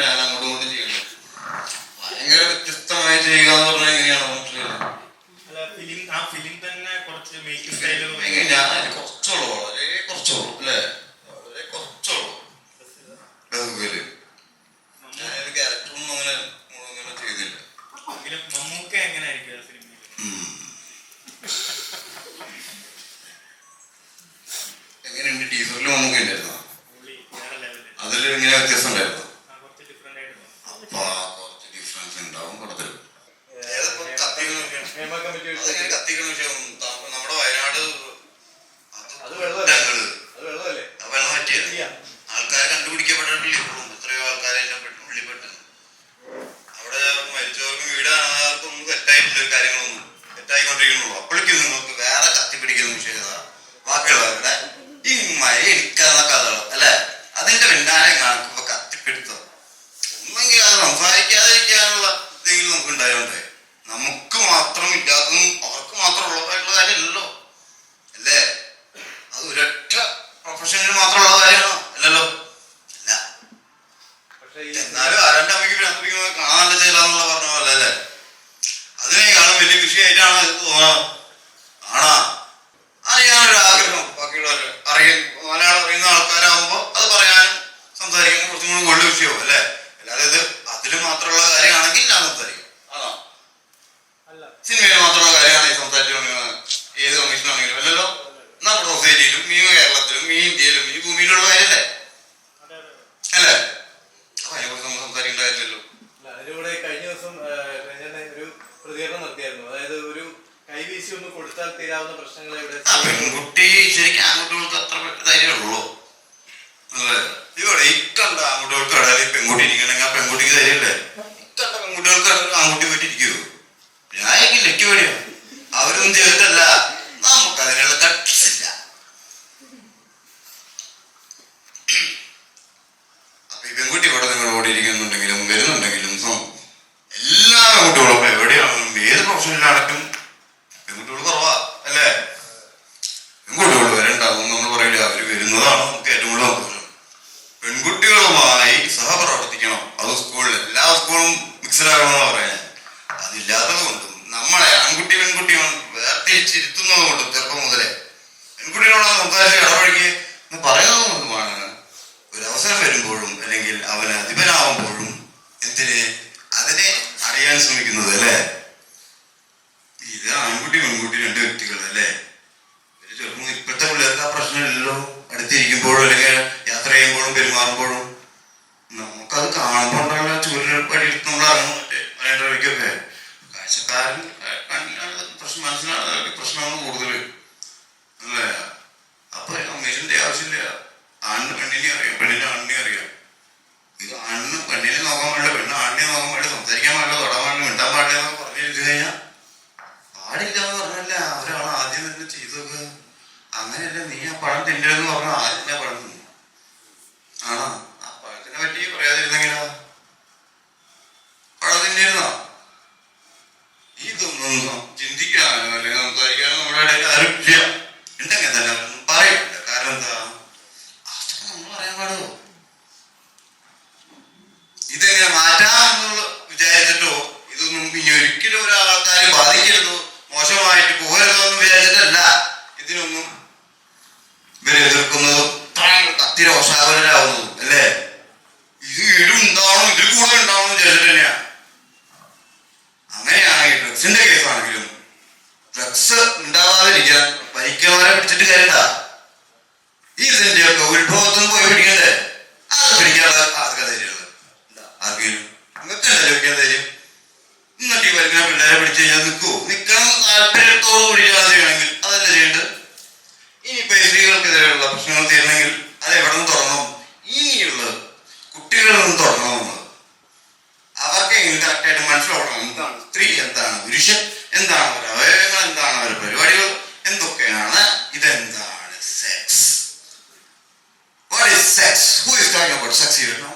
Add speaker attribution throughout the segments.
Speaker 1: ഞാൻ അങ്ങോട്ടും ഇങ്ങോട്ടും ചെയ്യുന്നത് ഭയങ്കര വ്യത്യസ്തമായി ചെയ്യുക എന്ന് പറഞ്ഞു
Speaker 2: ഒന്ന് കൊടുത്താൽ തീരാവുന്ന പ്രശ്നങ്ങൾ
Speaker 1: എവിടെ പെൺകുട്ടി ശരിക്കും ആൺകുട്ടികൾക്ക് അത്ര ധൈര്യമുള്ളൂ ഇവിടെ ഇക്കണ്ട അങ്ങോട്ട് കടയിൽ പെൺകുട്ടി ഇരിക്കണമെങ്കിൽ ആ പെൺകുട്ടിക്ക് ധൈര്യമില്ലേ ഇക്കണ്ട പെൺകുട്ടികൾക്ക് ആൺകുട്ടി പോയിട്ടിരിക്കുവോ? ഞാൻ എനിക്ക് ലക്കി വേണിയോ അവരൊന്നും ചെയ്തിട്ടല്ല. നമുക്ക് അതിനുള്ള അതിനെ അറിയാൻ ശ്രമിക്കുന്നത് അല്ലേ?
Speaker 2: がるの sexier, ¿no?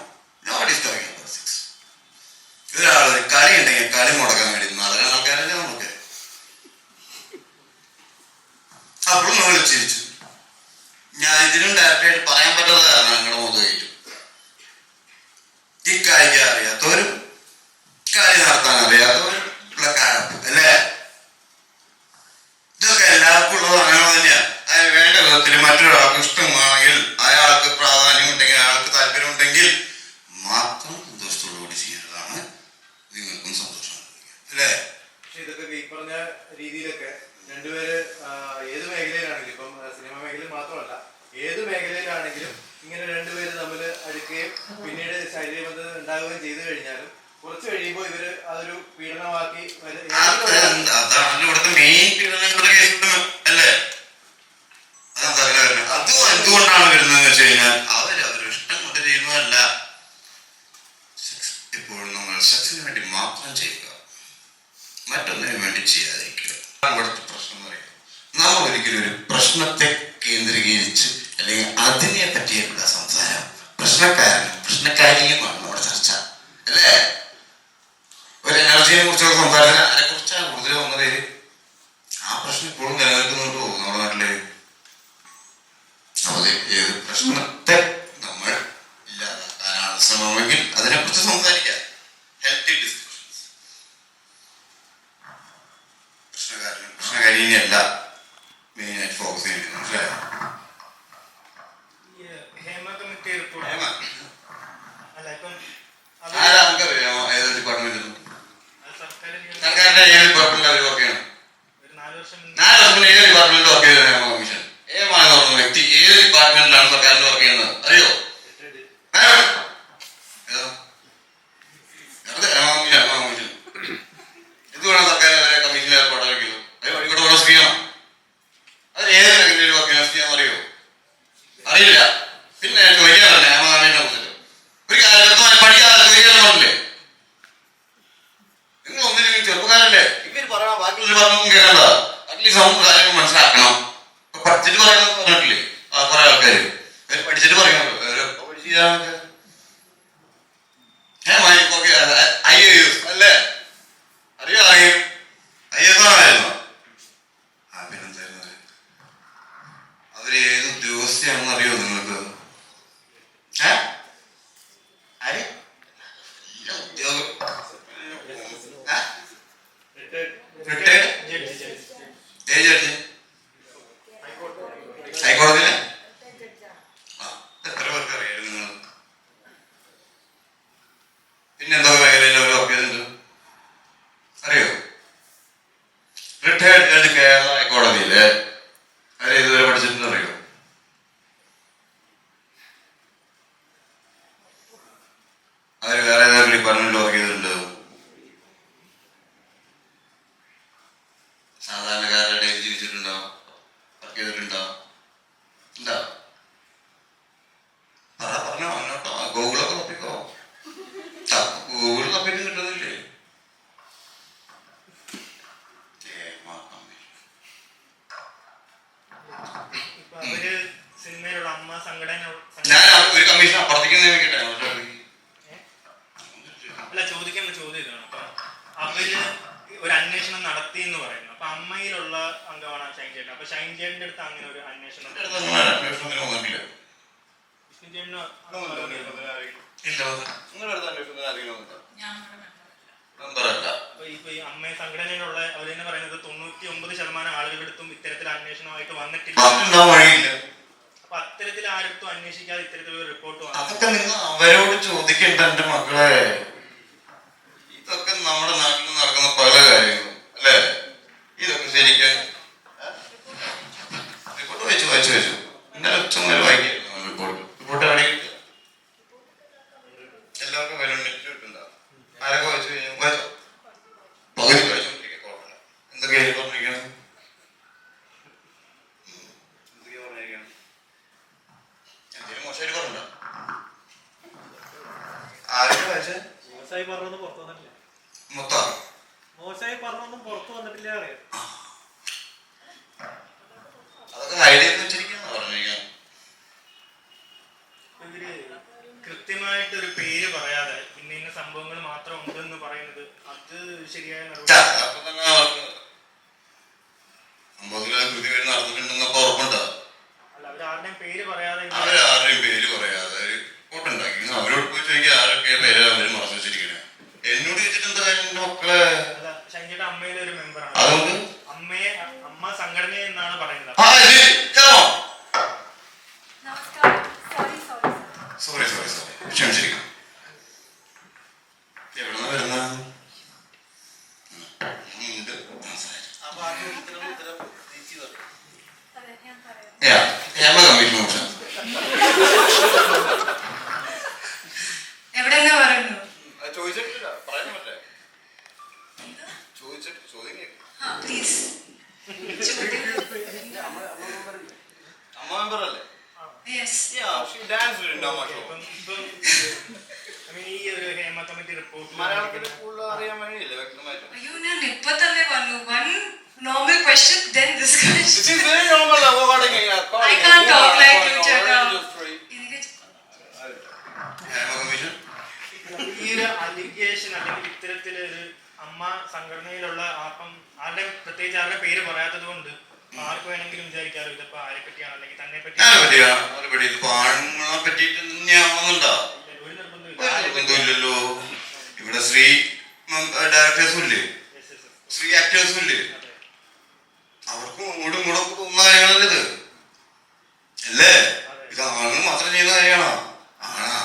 Speaker 2: കുറച്ച് കഴിയുമ്പോ ഇവർ അതൊരു പീഡനമാക്കി
Speaker 1: അതാണ് ഇവിടുത്തെ മെയിൻ
Speaker 3: ഹേമ കമ്മിറ്റി അല്ല ഇപ്പം
Speaker 1: ആരാ നമുക്കറിയാമോ ഏത് ഡിപ്പാർട്ട്മെന്റിൽ സർക്കാരിന്റെ ഏത് ഡിപ്പാർട്ട്മെന്റിൽ അവർ വർക്ക് ചെയ്യണം
Speaker 3: നാല് വർഷം
Speaker 1: നാല് വർഷം ഏത് ഡിപ്പാർട്ട്മെന്റിൽ വർക്ക് ചെയ്തത് ഹേമ കമ്മീഷൻ? ഏത് ഡിപ്പാർട്ട്മെന്റിലാണ് സർക്കാർ കാര്യത്തിൽ ഒരു
Speaker 3: അമ്മ സംഘടനയിലുള്ള ആർക്കും ആരുടെ പ്രത്യേകിച്ച് ആരുടെ പേര് പറയാത്തത് കൊണ്ട് ആർക്ക് വേണമെങ്കിലും വിചാരിക്കാറില്ല ഇതിപ്പോ ആരെ പറ്റിയാണ് അല്ലെങ്കിൽ തന്നെ പറ്റി
Speaker 1: ഇതിപ്പോ ആണുങ്ങളെ പറ്റിയിട്ട് നിർബന്ധമില്ലല്ലോ ഇവിടെ ശ്രീ ഡയറക്ടേഴ്സും ഇല്ലേ? ആക്ടേഴ്സും അവർക്കും ഓടും കൂടെ കാര്യങ്ങളല്ല ഇത്? അല്ലേ? ഇത് ആണുങ്ങൾ മാത്രം ചെയ്യുന്ന കാര്യമാണോ? ആണാ?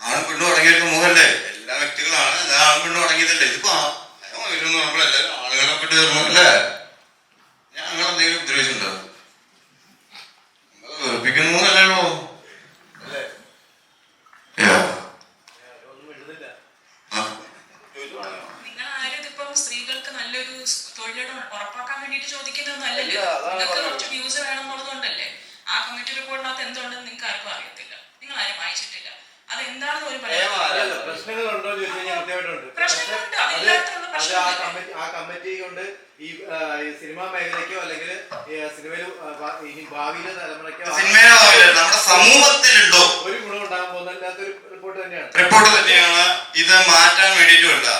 Speaker 1: ആണ് പെണ്ണു അടങ്ങിയിരിക്കുന്ന മുഖല്ലേ? എല്ലാ വ്യക്തികളാണ്. എല്ലാ ആളും കൊണ്ട് തുടങ്ങിയതല്ലേ ഇതിപ്പോ വരുമെന്ന് നമ്മൾ എല്ലാവരും ആളുകളെ ഞാൻ തീർന്നല്ലേ ഞങ്ങൾ എന്തെങ്കിലും ഉദ്ദേശിച്ചിട്ടുണ്ടോ
Speaker 4: വെറുപ്പിക്കുന്നു അല്ലല്ലോ സ്ത്രീകൾക്ക് നല്ലൊരു തൊഴിലിടം ഉറപ്പാക്കാൻ വേണ്ടിട്ട് വേണം ആ എന്തുണ്ടെന്ന് നിങ്ങൾക്ക് ആർക്കും നിങ്ങൾ വായിച്ചിട്ടില്ല. അത് എന്താണെന്ന് ഒരു പറയാം
Speaker 2: കമ്മിറ്റി കൊണ്ട് ഈ സിനിമാ മേഖലയ്ക്കോ അല്ലെങ്കിൽ സിനിമയിൽ ഭാവിയിലെ തലമുറയ്ക്കോ
Speaker 1: നമ്മുടെ സമൂഹത്തിലുണ്ടോ?
Speaker 2: ഒരു ഗുണം ഉണ്ടാകാൻ പോകുന്നില്ലാത്തൊരു റിപ്പോർട്ട് തന്നെയാണ്.
Speaker 1: റിപ്പോർട്ട് തന്നെയാണ്. ഇത് മാറ്റാൻ വേണ്ടിയിട്ടുമല്ല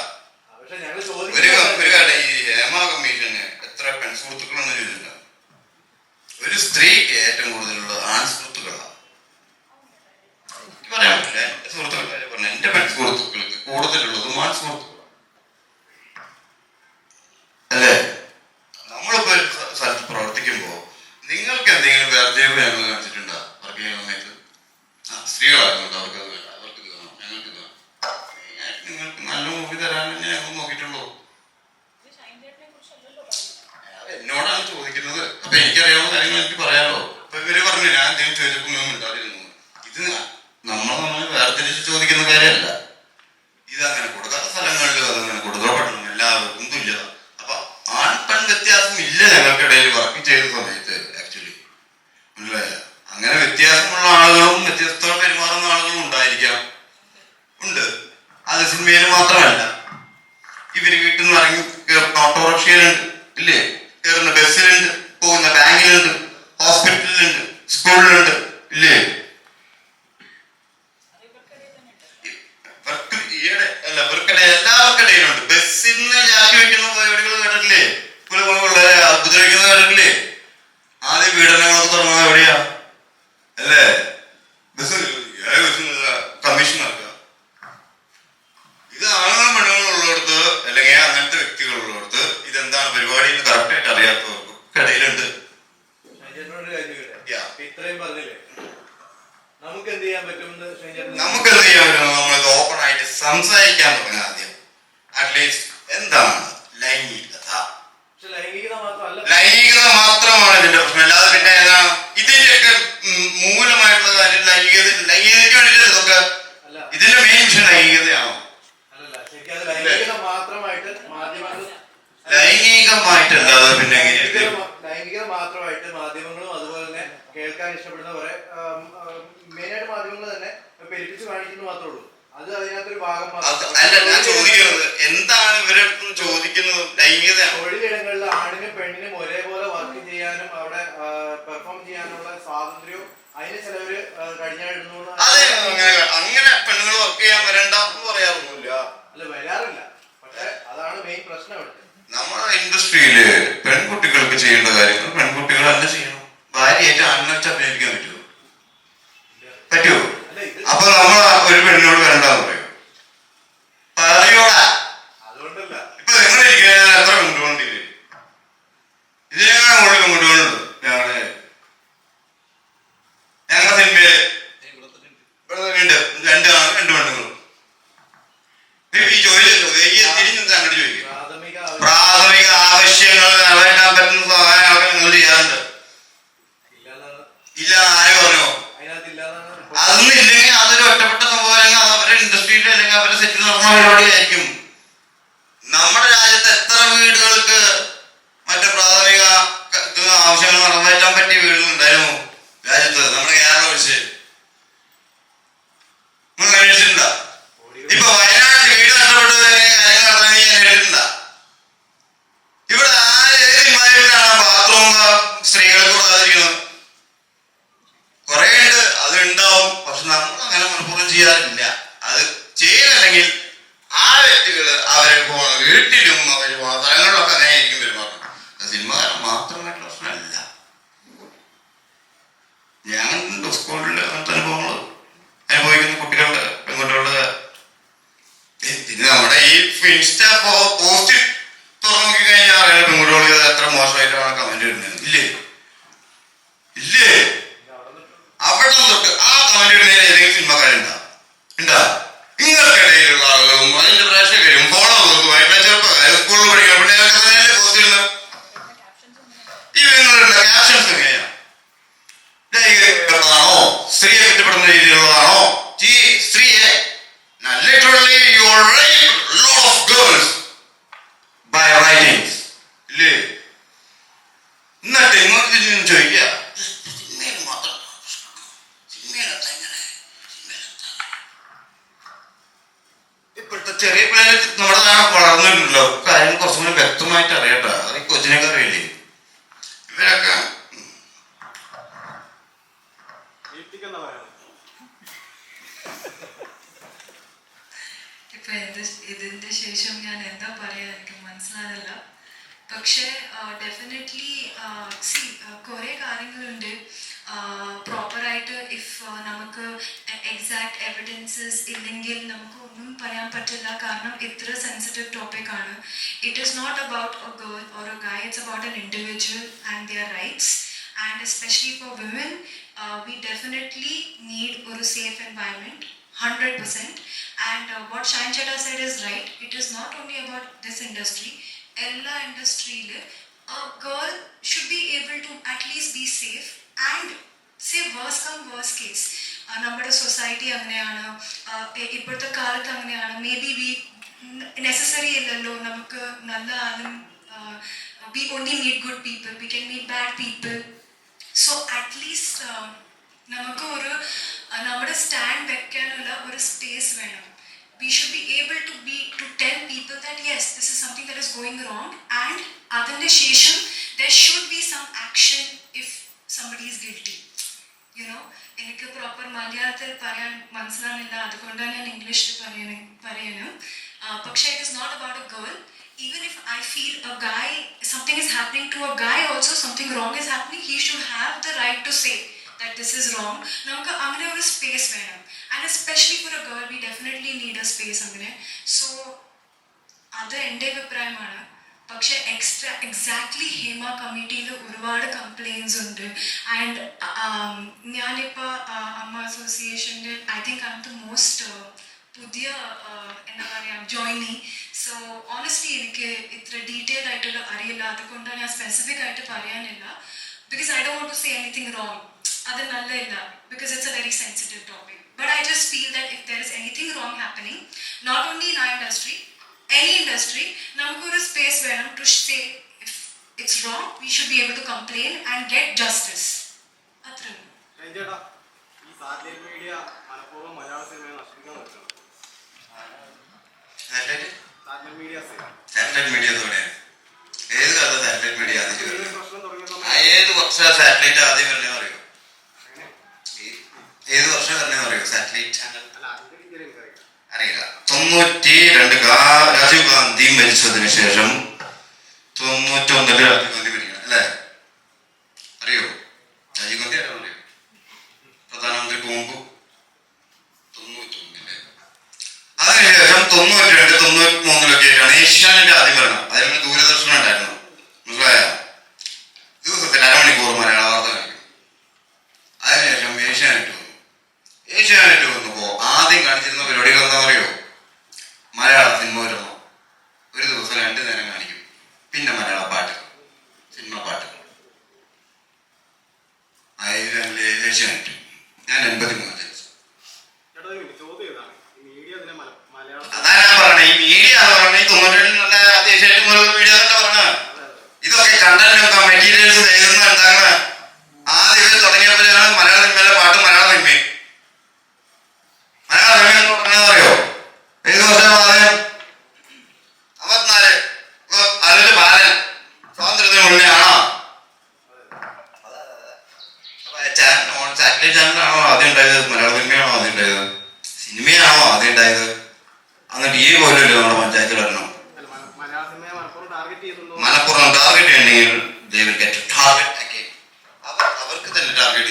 Speaker 2: പരിപാടിയിൽ കറക്റ്റായിട്ട്
Speaker 1: അറിയാത്തത് ആവശ്യങ്ങൾ നിറവേറ്റാൻ പറ്റിയ വീടുകൾ രാജ്യത്ത് നമ്മുടെ കേരളം ഒഴിച്ച് നിങ്ങൾ അന്വേഷിച്ചിട്ടുണ്ടോ
Speaker 2: കോടികൾ
Speaker 1: ഇപ്പൊ വയനാട് വീട് നഷ്ടപ്പെട്ടു കാര്യങ്ങൾ നടത്താൻ നീ അന്വേഷിച്ചിട്ടുണ്ടോ ഇവിടെ ആര് ഏത് ഇമാരിലാണ് ബാത്റൂം സ്ത്രീകൾക്ക് കൊടുക്കാതിരിക്കുന്നത് കുറെ ഉണ്ട് അത് ഉണ്ടാവും പക്ഷെ നമ്മൾ അങ്ങനെ മനഃപൂർവം ചെയ്യാറില്ല അത് ചെയ്യുന്നില്ലെങ്കിൽ ആ വ്യക്തികൾ അവരെ പോണ വീട്ടിലും അവർ പോണ സ്ഥലങ്ങളിലൊക്കെ അങ്ങനെ ആയിരിക്കും പെരുമാറുന്നത് അത് സിനിമകാരൻ മാത്രമായിട്ടുള്ള പ്രശ്നമല്ല ഞാൻ സ്കൂളിൽ അങ്ങനത്തെ അനുഭവങ്ങൾ അനുഭവിക്കുന്ന കുട്ടികളുടെ പെൺകുട്ടികളുടെ ഏ, പിന്നെ നമ്മുടെ ഈ ഇൻസ്റ്റ പോസ്റ്റ് തുറന്നു നോക്കി കഴിഞ്ഞാൽ അറിയാം പെൺകുട്ടികൾ ഇത് എത്ര മോശമായിട്ടാണ് കമന്റ് ഇടുന്നത് ഇല്ലേ ഇല്ലേ അവിടെ തൊട്ട് ആ കമന്റ് ഇടുന്നതിന് ഏതെങ്കിലും സിനിമക്കാരുണ്ടാ ഉണ്ടാ നിങ്ങൾക്കിടയിലുള്ള ആളുകളും അതിന്റെ പ്രേക്ഷകരും ഫോളോവേഴ്സുമായിട്ട് ചെറുപ്പക്കാരും സ്കൂളിൽ പഠിക്കുന്ന പിള്ളേരൊക്കെ തന്നെയല്ലേ പോസ്റ്റ് ഇടുന്നത് ഈ നിങ്ങളുടെ ക്യാപ്ഷൻസ് എങ്ങനെയാ ലൈംഗികമാണോ സ്ത്രീയെ കുറ്റപ്പെടുന്ന രീതിയിലുള്ളതാണോ ഈ സ്ത്രീയെ literally you are raped a lot of girls by writings ഇല്ലേ എന്നിട്ട് ഇങ്ങോട്ട് തിരിഞ്ഞ് ചോദിക്കുക സിനിമയിൽ മാത്രം സിനിമയിലെത്താ ഇങ്ങനെ സിനിമയിലെത്താ ഇപ്പോഴത്തെ ചെറിയ പിള്ളേർ നമ്മുടെ നാട് വളർന്നിട്ടുണ്ടല്ലോ കാര്യങ്ങൾ കുറച്ചും കൂടി വ്യക്തമായിട്ട് അറിയട്ടെ അത് ഈ കൊച്ചിനൊക്കെ അറിയില്ലേ ഇവരൊക്കെ
Speaker 2: ദീപ്തിക്കെന്താ പറയുന്നത്
Speaker 5: ഇപ്പൊ എന്ത് ഇതിന്റെ ശേഷം ഞാൻ എന്താ പറയാ എനിക്ക് മനസ്സിലാകുന്നില്ല പക്ഷേ ഡെഫിനറ്റ്ലി സി കുറേ കാര്യങ്ങളുണ്ട് പ്രോപ്പറായിട്ട് ഇഫ് നമുക്ക് എക്സാക്ട് എവിഡൻസസ് ഇല്ലെങ്കിൽ നമുക്ക് ഒന്നും പറയാൻ പറ്റില്ല കാരണം ഇത്ര സെൻസിറ്റീവ് ടോപ്പിക് ആണ് it is not about a girl or a guy it's about an individual and their rights and especially for women, uh, we definitely need a safe environment, 100%. And uh, what Shine Chetta said is right. It is not only about this industry. Ella industry, a girl should be able to at least be safe and say worst come worst case. Uh, നമ്മുടെ society അങ്ങനെയാണ്. ഇപ്പോഴത്തെ കാലത്ത് അങ്ങനെയാണ്. May be V necessary അല്ലല്ലോ നമുക്ക് നല്ല ആളും we only meet good people we can meet bad people so at least നമുക്ക് ഒരു നമ്മുടെ സ്റ്റാൻഡ് വെക്കാനുള്ള ഒരു സ്പേസ് വേണം. We should be able to be to tell people that yes this is something that is going wrong and അതിന്റെ ശേഷം there should be some action if somebody is guilty you know എനിക്ക് proper മലയാളത്തിൽ പറയാൻ മനസ്സിലാകുന്നില്ല അതുകൊണ്ടാണ് ഞാൻ ഇംഗ്ലീഷിൽ പറയണ പറയണം പക്ഷേ it is not about a girl even if I feel a guy something is happening to a guy also something wrong is happening he should have the right to say that this is wrong നമുക്ക് അങ്ങനെ ഒരു space വേണം. And especially for a girl we definitely need a space അങ്ങനെ. So അത് എന്റെ അഭിപ്രായമാണ്. പക്ഷെ extra exactly Hema കമ്മിറ്റിയിൽ ഒരുപാട് കംപ്ലയിൻസ് ഉണ്ട്. ആൻഡ് ഞാനിപ്പോൾ അമ്മ അസോസിയേഷന്റെ I think I the most പുതിയ എന്താ പറയുക ജോയിനി സോ ഓണസ്റ്റ്ലി എനിക്ക് ഇത്ര ഡീറ്റെയിൽ ആയിട്ടുള്ള അറിയില്ല. അതുകൊണ്ടാണ് ഞാൻ സ്പെസിഫിക് ആയിട്ട് പറയാനില്ല. Because I don't to say anything wrong അത് നല്ലതല്ല. Because it's a very sensitive topic but I just feel that if there is anything wrong happening not only in ആ ഇൻഡസ്ട്രി എനി ഇൻഡസ്ട്രി ഞങ്ങൾക്കൊരു space വേണം to say if it's wrong we should be able to complain and get justice അത്രേ ഉള്ളൂ.
Speaker 2: Satellite media മനഃപൂർവം മലയാള സിനിമയെ നശിപ്പിക്കാൻ പറ്റുന്നത്
Speaker 1: satellite
Speaker 2: media
Speaker 1: satellite media ഏത് കാലത്ത് സാറ്റലൈറ്റ് മീഡിയ ആദ്യം ഏത് വർഷം സാറ്റലൈറ്റ് ആദ്യം വരണേ അറിയോ ഏത് വർഷം വരണേ അറിയോ സാറ്റലൈറ്റ് അറിയില്ല. തൊണ്ണൂറ്റി രണ്ട് രാജീവ് ഗാന്ധി മരിച്ചതിന് ശേഷം തൊണ്ണൂറ്റി ഒന്നിൽ രാജീവ് ഗാന്ധി മരിക്കണം അല്ലേ? അറിയോ? രാജീവ് ഗാന്ധി അറിയോ പ്രധാനമന്ത്രി പോകുമ്പോൾ തൊണ്ണൂറ്റി ഒന്നിൽ അതിനുശേഷം തൊണ്ണൂറ്റി രണ്ട് തൊണ്ണൂറ്റി മൂന്നിലൊക്കെ ആയിട്ടാണ് ഏഷ്യാനെറ്റ് ആദ്യം വരണം. അതിനുള്ള ദൂരദർശനം ഉണ്ടായിരുന്നു. മനസ്സിലായ? ദിവസത്തിൽ അരമണിക്കൂർ മലയാള വാർത്ത കഴിക്കും. അതിനുശേഷം ഏഷ്യാനെറ്റ് വന്നു. ഏഷ്യാനെറ്റ് വന്നപ്പോ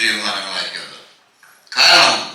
Speaker 1: തീരുമാനങ്ങളായിരിക്കും കാരണം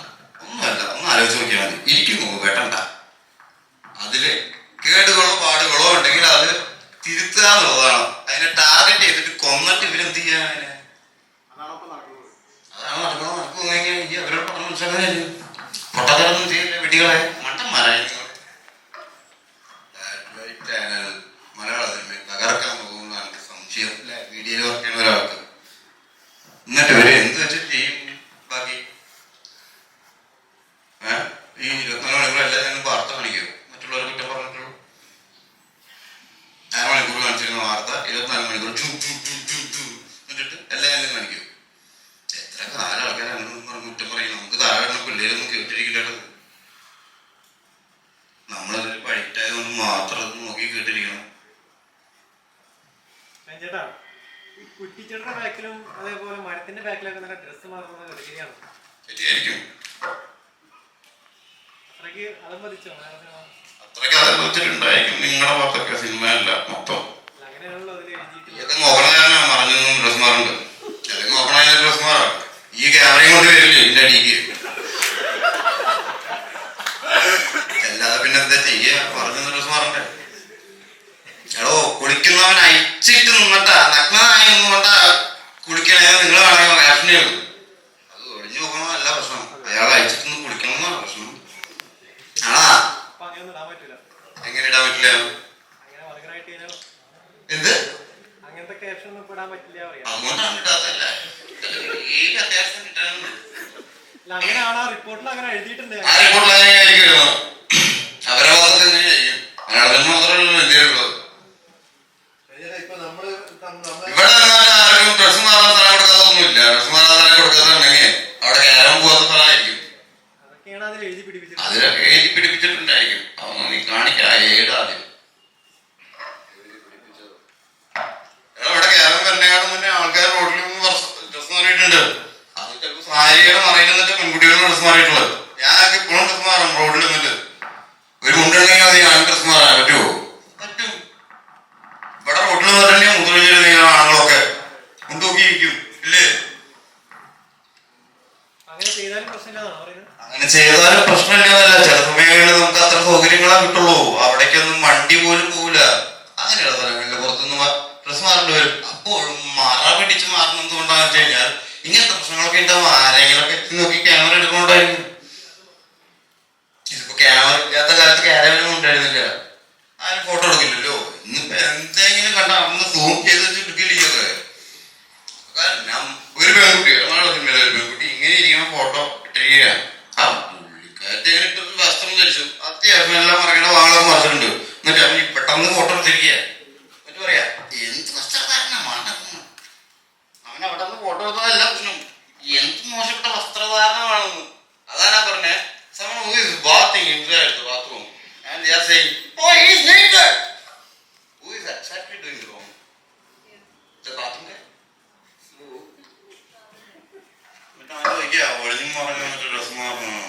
Speaker 1: ചേട്ടാണ് ഈ
Speaker 6: കുട്ടിച്ചെടിയുടെ ബാക്കിലും അതേപോലെ മരത്തിന്റെ ബാക്കിലൊക്കെ നല്ല ഡ്രസ് മാറുന്നത്
Speaker 1: കളിക്കുകയാണ്
Speaker 6: അത്രയ്ക്ക് അതംബദിച്ചോ
Speaker 1: അത്രയ്ക്ക് അതംബദിച്ചിട്ടുണ്ടായിരിക്കും സിനിമയല്ല ഡ്രസ്സ് ഡ്രസ്സ് ഈ ക്യാമറയും കൊണ്ട് വരില്ലേ? കുളിക്കുന്നവൻ ചിട്ട് നിന്നിട്ടാ. നഗ്നായി നിന്നുകൊണ്ടാ കുടിക്കണേ നിങ്ങൾ വേണമെങ്കിൽ ആക്ഷനെ ഉള്ളൂ അത് ഒഴിഞ്ഞു നോക്കണോ അല്ല പ്രശ്നം. അയാൾ അയച്ചിട്ട് നിന്ന് കുളിക്കണമെന്നാണ് പ്രശ്നം. ആണാ? എങ്ങനെ ഇടാൻ പറ്റില്ല? എന്ത്? അതുകൊണ്ടാണ് ഇടാത്തല്ലേ ഈ അത്യാവശ്യം കിട്ടാനുണ്ട്?
Speaker 6: റിപ്പോർട്ടിൽ അങ്ങനെ
Speaker 1: ഇങ്ങനത്തെ പ്രശ്നങ്ങളൊക്കെ ഉണ്ടാവും? ആരെങ്കിലൊക്കെ എത്തി നോക്കി ക്യാമറ എടുക്കണോണ്ടായിരുന്നു. ഇതിപ്പോ ക്യാമറ ഇല്ലാത്ത കാലത്ത് ക്യാമറ ഉണ്ടായിരുന്നില്ല. ആരും ഫോട്ടോ എടുക്കില്ലല്ലോ. ഇന്നിപ്പോ എന്തെങ്കിലും കണ്ട അന്ന് സൂം ചെയ്ത് വെച്ച് എടുക്കില്ലേ കാരണം ഒരു പെൺകുട്ടി നമ്മുടെ സിനിമയിലെ ഒരു പെൺകുട്ടി ഇങ്ങനെ ഇരിക്കുന്ന ഫോട്ടോ ഇട്ടിരിക്കുകയാണ് ആ പുള്ളിക്കാരത്തെ ഇട്ടൊരു വസ്ത്രം ധരിച്ചു. അത്യാവശ്യം എല്ലാം മറക്കണ വാളം എന്നിട്ട് അവൻ പെട്ടെന്ന് ഫോട്ടോ എടുത്തിരിക്കുക എന്നിട്ട് പറയാ എന്ത് വസ്ത്രധാരണ മാണ്ടൊന്നും അവൻ അവിടെ നിന്ന് ഫോട്ടോ എടുത്തതല്ല തിന്നും എന്ത് മോശപ്പെട്ട വസ്ത്രധാരണമാണെന്ന്. അതാണ് പറഞ്ഞേ. Someone who is bathing inside the and they are saying oh he is naked who is exactly doing wrong the bathroom guy എന്നിട്ട് അവൻ ചോദിക്കുക ഒളിഞ്ഞു മാറണം?
Speaker 6: എന്നിട്ട് ഡ്രസ് മാറണം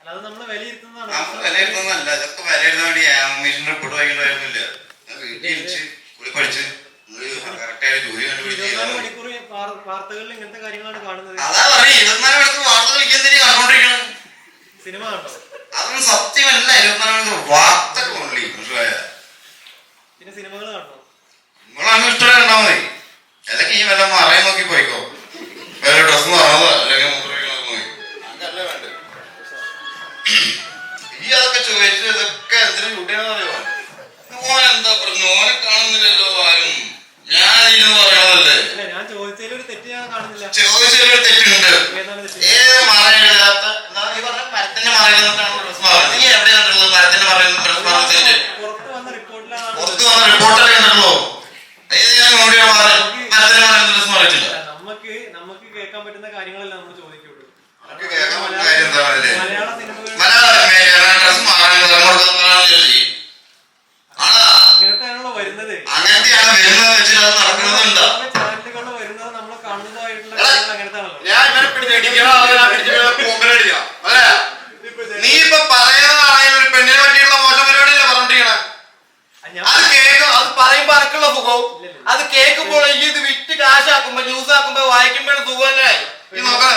Speaker 6: എന്താണ് നമ്മൾ
Speaker 1: വിലയിരുത്തുന്നതല്ല അതൊക്കെ വിലയിരുത്താൻ വേണ്ടി ആംബിഷന്റെ റിപ്പോർട്ട് വായിക്കണ്ടായിരുന്നില്ല വീട്ടിൽ ജനിച്ച് കൂടി പഠിച്ച് കറക്റ്റായ ജോലി കണ്ടുപിടിച്ച്
Speaker 6: വാർത്തകളിൽ ഇങ്ങനത്തെ കാര്യങ്ങളാണ് കാണുന്നത്.
Speaker 1: അതാ പറഞ്ഞ ഇരുപത്തിനാല് മണിക്കൂർ വാർത്ത കളിക്കാൻ തന്നെ കണ്ടോണ്ടിരിക്കണം
Speaker 6: സിനിമ കണ്ടോ
Speaker 1: അതൊന്നും സത്യമല്ല ഇരുപത്തിനാല് മണിക്കൂർ വാർത്ത ഓൺലി മനസ്സിലായ
Speaker 6: പിന്നെ സിനിമകൾ കണ്ടോ
Speaker 1: നിങ്ങളങ്ങനെ ഇഷ്ടം കണ്ടാ മതി അല്ലെങ്കിൽ ഈ വല്ല മറയെ നോക്കി പോയിക്കോ വേറെ ഡ്രസ് മാറണതോ അല്ലെങ്കിൽ മുദ്രകളോ നോക്കി അങ്ങനല്ല വേണ്ടത് ഈ അതൊക്കെ ചോദിച്ചു ഇതൊക്കെ എന്തിനു ഷൂട്ടിയാണെന്ന് അറിയോ ഓൻ എന്താ പറഞ്ഞു ഓനെ കാണുന്നില്ലല്ലോ ആരും ഞാൻ ഇരുന്ന് പറയണതല്ലേ
Speaker 6: അല്ല ഞാൻ ചോദിച്ചതിൽ ഒരു തെറ്റ് ഞാൻ കാണുന്നില്ല
Speaker 1: ചോദിച്ചതിലൊരു തെറ്റുണ്ട്
Speaker 6: ഏതാണ് തെറ്റ്
Speaker 1: ഏത് മറയില്ലാത്ത എന്താ നീ പറഞ്ഞ മരത്തിന്റെ മറയിലാണ് ഡ്രസ് മാറുന്നത് നീ എവിടെ കണ്ടുള്ളത് മരത്തിന്റെ മറയിൽ ഡ്രസ് മാറുന്ന തെറ്റ്
Speaker 6: പുറത്ത് വന്ന റിപ്പോർട്ടിലാണ്
Speaker 1: പുറത്ത് വന്ന റിപ്പോർട്ടർ കണ്ടല്ലോ ഏതെങ്കിലും മറുപടിയോ മരത്തിന്റെ മറയിൽ ഡ്രസ് മാറിയിട്ടില്ല
Speaker 6: അല്ല, നമുക്ക് നമുക്ക് കേൾക്കാൻ നമ്മൾ ചോദിക്കുള്ളൂ. മലയാള അങ്ങനത്തെയാണല്ലോ വരുന്നത്.
Speaker 1: അങ്ങനത്തെയാണ് വരുന്നത് വെച്ചിട്ട് അത് നടക്കുന്നതുണ്ടോ?
Speaker 6: ചാനലുകളിൽ വരുന്നത് നമ്മൾ കാണുന്നതായിട്ടുള്ള കാര്യങ്ങൾ അങ്ങനത്തെയാണല്ലോ
Speaker 1: ഞാൻ ഇവനെ പിടിച്ചിടിക്കണം അവനെ പിടിച്ചിട്ട് പൂക്കലടിക്കാം അല്ലേ? നീ ഇപ്പൊ പറയുന്നതാണെങ്കിൽ ഒരു പെണ്ണിനെ പറ്റിയുള്ള മോശം പരിപാടിയല്ലേ പറഞ്ഞിരിക്കണേ?
Speaker 7: അത് കേൾക്കും. അത് പറയുമ്പോ അനക്കുള്ള സുഖവും. അത് കേൾക്കുമ്പോൾ ഈ ഇത് വിറ്റ് കാശാക്കുമ്പോ ന്യൂസ് ആക്കുമ്പോ വായിക്കുമ്പോഴും സുഖമല്ലേ
Speaker 1: ഈ നോക്കാം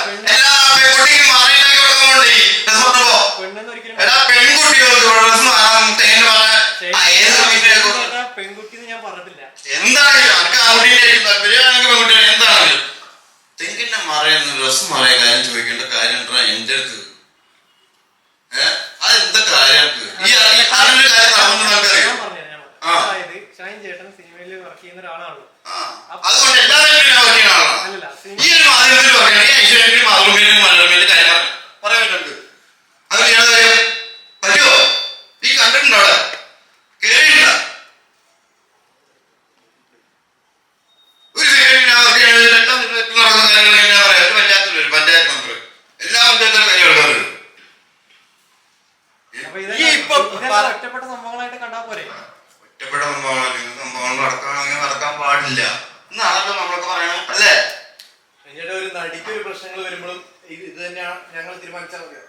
Speaker 1: മാറിയിലേക്ക് കൊടുക്കുന്നുണ്ട് ഈ ഡ്രസ്
Speaker 6: പെണ്ണെന്ന് ഒരിക്കലും
Speaker 1: പെൺകുട്ടികൾക്ക് ഡ്രസ് മാറാൻ ഏത് വീട്ടിലേക്ക്
Speaker 6: പെൺകുട്ടി ഞാൻ പറഞ്ഞിട്ടില്ല.
Speaker 1: എന്താണ് അനക്ക് ആൺകുട്ടിയിലേക്ക് താല്പര്യമാണെങ്കിൽ പെൺകുട്ടികൾ എന്താണ് തെങ്കിന്റെ മറയുന്ന ഡ്രസ് മറയ കാര്യം ചോദിക്കേണ്ട കാര്യം എന്റെ അടുത്ത്. ഏഹ് അതെന്താ കാര്യം? ഈ ഈ കാര്യം നടന്നു നമുക്കറിയാം.
Speaker 6: അതായത് ഷൈൻ ചേട്ടൻ സിനിമയിൽ വർക്ക് ചെയ്യുന്ന ഒരാളാണല്ലോ.
Speaker 1: അതുകൊണ്ട് എല്ലാവരും ഈ ഒരു മാധ്യമത്തിൽ പറയുകയാണെങ്കിൽ ഐശ്വര്യത്തിലും മാതൃഭൂമിയിലും മനോരമയിലും കാര്യം പറഞ്ഞു പറയാൻ പറ്റുന്നുണ്ട് അത് ചെയ്യാതെ കാര്യം പറ്റുമോ ഈ കണ്ടിട്ടുണ്ടോ അവിടെ കേറിയിട്ടില്ല ഒരു സീരിയലിന് അവർക്ക് എല്ലാ സിനിമയിലും നടക്കുന്ന കാര്യങ്ങൾ ഞാൻ പറയാം ഒരു പഞ്ചായത്തിൽ വരും പഞ്ചായത്ത് മെമ്പർ എല്ലാ പഞ്ചായത്തിലും കാര്യം എടുക്കാറുണ്ട്
Speaker 6: അപ്പൊ
Speaker 7: ഈ
Speaker 6: ഇതെല്ലാം
Speaker 7: ഇപ്പൊ
Speaker 6: ഇതെല്ലാം
Speaker 7: പറ-
Speaker 6: ഒറ്റപ്പെട്ട സംഭവങ്ങളായിട്ട് കണ്ടാ പോരെ
Speaker 1: ഒറ്റപ്പെട്ട സംഭവങ്ങൾ സംഭവങ്ങൾ നടക്കുകയാണെങ്കിൽ നടക്കാൻ പാടില്ല എന്നാണല്ലോ നമ്മളൊക്കെ പറയണം അല്ലേ
Speaker 2: എന്നിട്ട് ഒരു നടിക്ക് ഒരു പ്രശ്നങ്ങൾ വരുമ്പോഴും ഇത് ഇത് തന്നെയാണ് ഞങ്ങൾ തീരുമാനിച്ചാൽ മതിയോ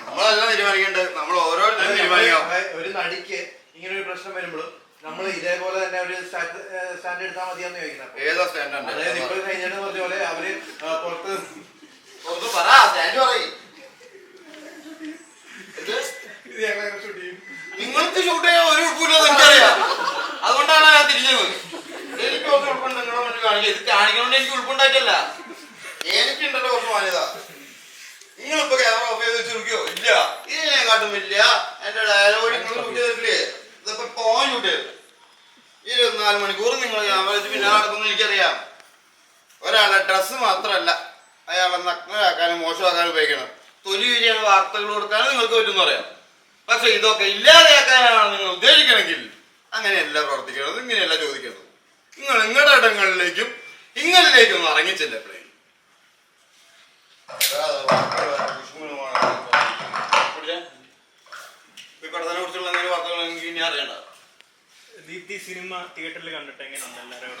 Speaker 1: നമ്മളെല്ലാം തീരുമാനിക്കേണ്ടത് നമ്മൾ ഓരോരുത്തരും
Speaker 2: അത്
Speaker 1: തീരുമാനിക്കാം
Speaker 2: നമ്മൾ ഒരു നടിക്ക് ഇങ്ങനെ ഒരു പ്രശ്നം വരുമ്പോഴും നമ്മൾ ഇതേപോലെ തന്നെ ഒരു സ്റ്റാൻഡ് എടുത്താൽ മതിയാന്ന് ചോദിക്കുന്നത്
Speaker 1: ഏതാ സ്റ്റാൻഡാണ്
Speaker 2: അതായത് ഇപ്പോൾ കഴിഞ്ഞിട്ട് പറഞ്ഞ പോലെ അവർ ആ, പുറത്ത്
Speaker 1: ഒന്ന് പറ സ്റ്റാൻഡ് പറയും
Speaker 2: ഇത് ഞങ്ങളെ ഷൂട്ട് ചെയ്യും
Speaker 1: നിങ്ങൾക്ക് ഷൂട്ട് ചെയ്യാൻ ഒരു ഉൾപ്പില്ലെന്ന് എനിക്കറിയാം. അതുകൊണ്ടാണ് ഞാൻ തിരിഞ്ഞത്. എനിക്ക് കുറച്ച് ഉൾപ്പുണ്ട് നിങ്ങളെ മുന്നിൽ കാണിക്കുക ഇത് കാണിക്കണോണ്ട് എനിക്ക് ഉൾപ്പുണ്ടായിട്ടല്ല. എനിക്കുണ്ടല്ലോ കുറച്ച് മാന്യത. നിങ്ങളിപ്പോ ക്യാമറ ഓഫ് ചെയ്ത് വെച്ചിരിക്കോ ഇല്ല. ഇത് ഞാൻ കാട്ടും ഇല്ല. എന്റെ ഡയലോഗ് നിങ്ങൾ ഷൂട്ട് ചെയ്തിട്ടില്ലേ? ഇതിപ്പോ പോകാൻ ഷൂട്ട് ചെയ്തു. ഇരുപത്തിനാല് മണിക്കൂർ നിങ്ങൾ ക്യാമറ വെച്ച് പിന്നെ നടക്കുന്നു എനിക്കറിയാം. ഒരാളെ ഡ്രസ്സ് മാത്രമല്ല. അയാളെ നഗ്നരാക്കാനും മോശമാക്കാനും ഉപയോഗിക്കണം. തൊലി വിരിയാണ് വാർത്തകൾ കൊടുക്കാനും നിങ്ങൾക്ക് പറ്റുമെന്ന് പറയാം. പക്ഷെ ഇതൊക്കെ ഇല്ലാതെയാക്കാനാണ് നിങ്ങൾ ഉദ്ദേശിക്കണമെങ്കിൽ അങ്ങനെയല്ല പ്രവർത്തിക്കേണ്ടത് ഇങ്ങനെയല്ല ചോദിക്കേണ്ടത്. നിങ്ങൾ നിങ്ങളുടെ ഇടങ്ങളിലേക്കും ഇങ്ങനിലേക്കും ഒന്ന് പഠനത്തെ കുറിച്ചുള്ള എന്തെങ്കിലും വാർത്തകൾ എനിക്ക് ഇനി അറിയണ്ട.
Speaker 3: ദീപ്തി സിനിമ തിയേറ്ററിൽ കണ്ടിട്ട് എങ്ങനെയുണ്ട് എല്ലാവരും